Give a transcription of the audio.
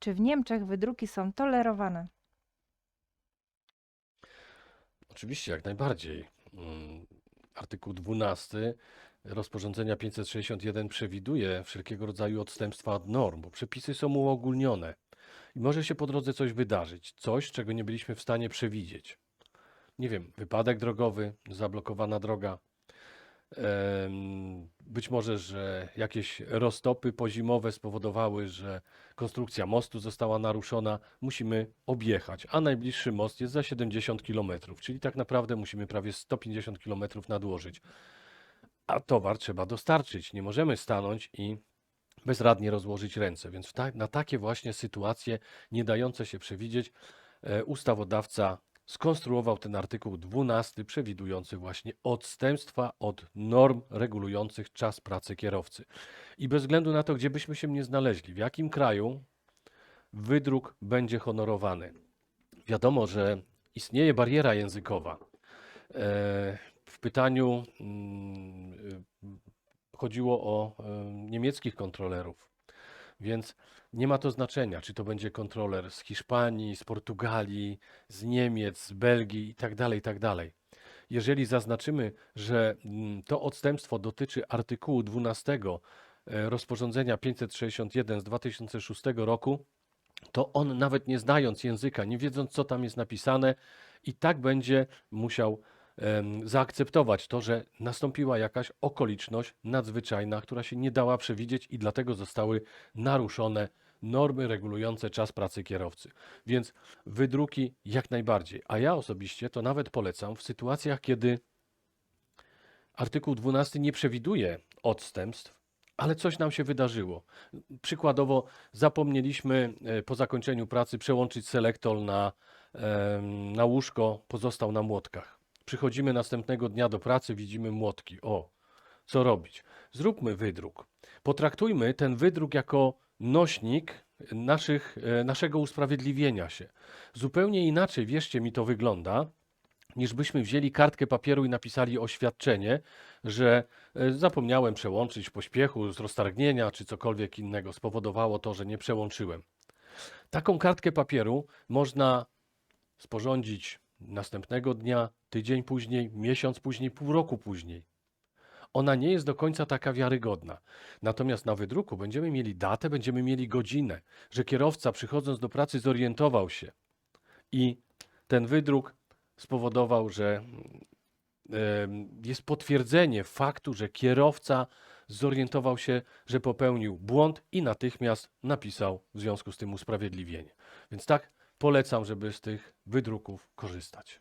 Czy w Niemczech wydruki są tolerowane? Oczywiście, jak najbardziej. Mm, Artykuł 12 rozporządzenia 561 przewiduje wszelkiego rodzaju odstępstwa od norm, bo przepisy są uogólnione i może się po drodze coś wydarzyć, coś, czego nie byliśmy w stanie przewidzieć. Nie wiem, wypadek drogowy, zablokowana droga. Być może, że jakieś roztopy pozimowe spowodowały, że konstrukcja mostu została naruszona. Musimy objechać, a najbliższy most jest za 70 km, czyli tak naprawdę musimy prawie 150 km nadłożyć. A towar trzeba dostarczyć. Nie możemy stanąć i bezradnie rozłożyć ręce. Więc na takie właśnie sytuacje, nie dające się przewidzieć, e, ustawodawca skonstruował ten artykuł 12, przewidujący właśnie odstępstwa od norm regulujących czas pracy kierowcy. I bez względu na to, gdzie byśmy się nie znaleźli, w jakim kraju wydruk będzie honorowany. Wiadomo, że istnieje bariera językowa. E, W pytaniu mm, y, chodziło o e, niemieckich kontrolerów, więc nie ma to znaczenia, czy to będzie kontroler z Hiszpanii, z Portugalii, z Niemiec, z Belgii itd., itd. Jeżeli zaznaczymy, że mm, to odstępstwo dotyczy artykułu 12 e, rozporządzenia 561 z 2006 roku, to on nawet nie znając języka, nie wiedząc co tam jest napisane, i tak będzie musiał zaakceptować to, że nastąpiła jakaś okoliczność nadzwyczajna, która się nie dała przewidzieć i dlatego zostały naruszone normy regulujące czas pracy kierowcy. Więc wydruki jak najbardziej. A ja osobiście to nawet polecam w sytuacjach, kiedy artykuł 12 nie przewiduje odstępstw, ale coś nam się wydarzyło. Przykładowo zapomnieliśmy e, po zakończeniu pracy przełączyć selektor na, na łóżko, pozostał na młotkach. Przychodzimy następnego dnia do pracy, widzimy młotki. O, co robić? Zróbmy wydruk. Potraktujmy ten wydruk jako nośnik naszych, e, naszego usprawiedliwienia się. Zupełnie inaczej, wierzcie mi, to wygląda, niż byśmy wzięli kartkę papieru i napisali oświadczenie, że e, zapomniałem przełączyć w pośpiechu z roztargnienia czy cokolwiek innego spowodowało to, że nie przełączyłem. Taką kartkę papieru można sporządzić następnego dnia, tydzień później, miesiąc później, pół roku później. Ona nie jest do końca taka wiarygodna. Natomiast na wydruku będziemy mieli datę, będziemy mieli godzinę, że kierowca przychodząc do pracy zorientował się i ten wydruk spowodował, że jest potwierdzenie faktu, że kierowca zorientował się, że popełnił błąd i natychmiast napisał w związku z tym usprawiedliwienie. Więc tak polecam, żeby z tych wydruków korzystać.